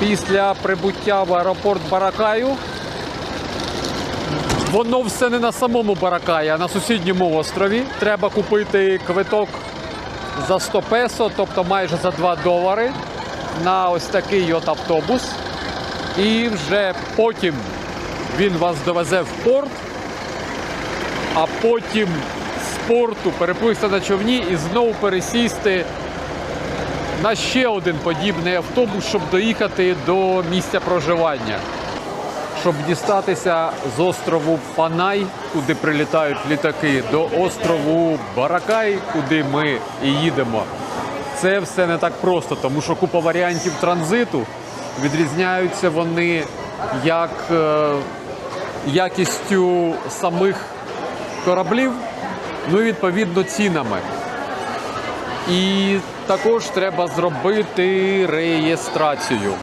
після прибуття в аеропорт Баракаю. Воно все не на самому Баракаї, а на сусідньому острові. Треба купити квиток за 100 песо, тобто майже за 2 долари на ось такий от автобус. І вже потім він вас довезе в порт, а потім з порту переплився на човні і знову пересісти на ще один подібний автобус, щоб доїхати до місця проживання. Щоб дістатися з острову Панай, куди прилітають літаки, до острову Баракай, куди ми і їдемо. Це все не так просто, тому що купа варіантів транзиту відрізняються вони як е, якістю самих кораблів, ну і відповідно цінами. І також треба зробити реєстрацію.